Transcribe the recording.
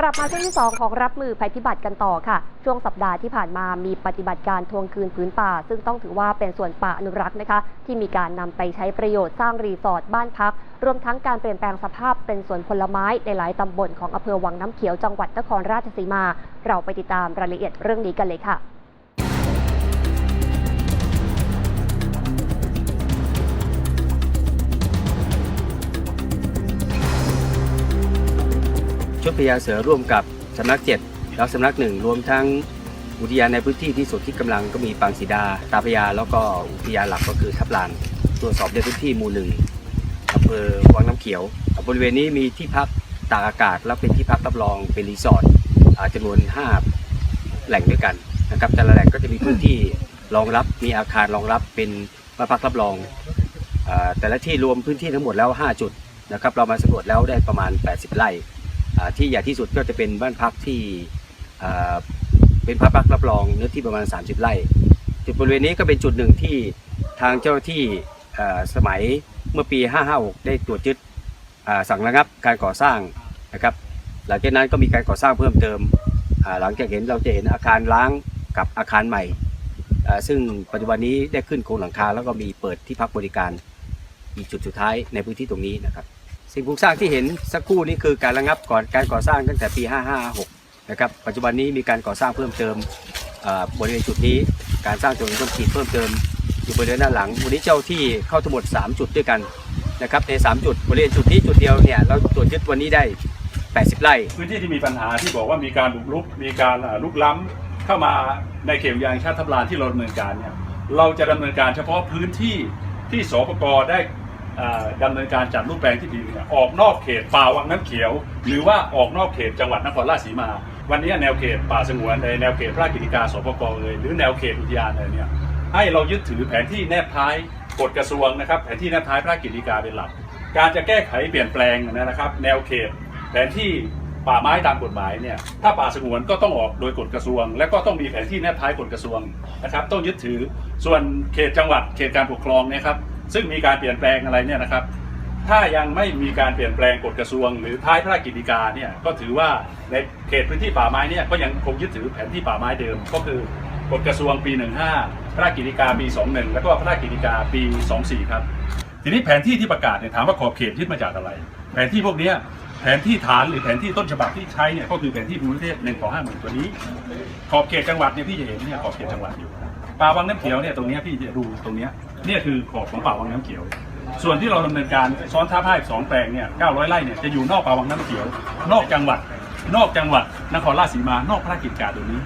กลับมาช่วงที่ 2 ของรับมือภัยพิบัติกันต่อค่ะ ช่วงสัปดาห์ที่ผ่านมามีปฏิบัติการทวงคืนพื้นป่า ซึ่งต้องถือว่าเป็นส่วนป่าอนุรักษ์นะคะ ที่มีการนำไปใช้ประโยชน์สร้างรีสอร์ทบ้านพัก รวมทั้งการเปลี่ยนแปลงสภาพเป็นสวนผลไม้ในหลายตำบลของอำเภอวังน้ำเขียวจังหวัดนครราชสีมา เราไปติดตามรายละเอียดเรื่องนี้กันเลยค่ะ ชุดพญาเสือร่วมกับสำนักเจ็ดแล้วสำนักหนึ่งรวมทั้งอุทยานในพื้นที่ที่สุดที่กำลังก็มีปางสีดา ตาพญาแล้วก็อุทยานหลักก็คือทับลานตรวจสอบในพื้นที่หมู่หนึ่งอำเภอวังน้ำเขียว บริเวณนี้มีที่พักตากอากาศ แล้วเป็นที่พักรับรองเป็นรีสอร์ทจำนวน 5 แหล่งด้วยกันนะครับแต่ละแหล่งก็จะมีพื้นที่รองรับมีอาคารรองรับเป็นบ้าพักรับรองอแต่ละที่รวมพื้นที่ทั้งหมดแล้ว 5 จุดนะครับเรามาสำรวจแล้วได้ประมาณ 80 ไร่ ที่ใหญ่ที่สุดก็จะเป็นบ้านพักที่เป็นบ้านพักรับรองเนื้อที่ประมาณ 30 ไร่ จุดบริเวณนี้ก็เป็นจุดหนึ่งที่ทางเจ้าหน้าที่สมัยเมื่อปี 556 ได้ตรวจยึดสั่งระงับการก่อสร้างนะครับ หลังจากนั้นก็มีการก่อสร้างเพิ่มเติม หลังจากเห็นเราจะเห็นอาคารล้างกับอาคารใหม่ ซึ่งปัจจุบันนี้ได้ขึ้นโครงหลังคาแล้วก็มีเปิดที่พักบริการอีกจุดสุดท้ายในพื้นที่ตรงนี้นะครับ สิ่งปลูกสร้างที่เห็นสักครู่นี้คือการระงับก่อนการก่อสร้างตั้งแต่ปี 556นะครับปัจจุบันนี้มีการก่อสร้างเพิ่มเติมบริเวณจุดนี้การสร้างถนนคอนกรีตเพิ่มเติมอยู่บริเวณด้านหลัง วันนี้เจ้าที่เข้าทั้งหมด 3 จุดด้วยกันนะครับใน 3 จุดบริเวณจุดนี้จุดเดียวเนี่ยเราตรวจยึดวันนี้ได้ 80 ไร่พื้นที่ที่มีปัญหาที่บอกว่ามีการบุกรุกมีการลุกล้ำเข้ามาในเขตยางชาติทับลานที่เราดำเนินการเนี่ยเราจะดำเนินการเฉพาะพื้นที่ที่สปกได้ ดำเนินการจัดรูปแปลงที่ดินออกนอกเขตป่าวังน้ำเขียว หรือว่าออกนอกเขตจังหวัดนครราชสีมา วันนี้แนวเขตป่าสงวนในแนวเขตพระราชกิจการสปกเลยหรือแนวเขตอุทยานเลยเนี่ยให้เรายึดถือแผนที่แนบท้ายกฎกระทรวงนะครับแผนที่แนบท้ายพระราชกิจการเป็นหลัก การจะแก้ไขเปลี่ยนแปลงนะครับ แนวเขตแผนที่ป่าไม้ตามกฎหมายเนี่ยถ้าป่าสงวนก็ต้องออกโดยกฎกระทรวง และก็ต้องมีแผนที่แนบท้ายกฎกระทรวงนะครับต้องยึดถือส่วนเขตจังหวัดเขตการปกครองเนี่ยครับ ซึ่งมีการเปลี่ยนแปลงอะไรเนี่ยนะครับ ถ้ายังไม่มีการเปลี่ยนแปลงกฎกระทรวง หรือท้ายพระราชกิจการเนี่ยก็ถือว่าในเขตพื้นที่ป่าไม้เนี่ยก็ยังคงยึดถือแผนที่ป่าไม้เดิม ก็คือกฎกระทรวงปี 15 พระราชกิจการปี 21 แล้วก็พระราชกิจการปี 24 ครับ ทีนี้แผนที่ที่ประกาศเนี่ยถามว่าขอบเขตยึดมาจากอะไร แผนที่พวกนี้แผนที่ฐานหรือแผนที่ต้นฉบับที่ใช้เนี่ยก็คือแผนที่ภูมิประเทศหนึ่งขอห้าหมื่นตัวนี้ ขอบเขตจังหวัดเนี่ยพี่จะเห็นเนี่ยขอบเขตจังหวัดอยู่ป่าวังน้ำเขียวเนี่ยตรงนี้พี่จะดูตรงนี้ เนี่ยคือขอบของป่าวังน้ำเขียว ส่วนที่เราดำเนินการซ้อนทับให้สองแปลงเนี่ย900ไร่เนี่ยจะอยู่นอกป่าวังน้ำเขียว นอกจังหวัด นอกจังหวัดนครราชสีมานอกพระราชกิจการตรงนี้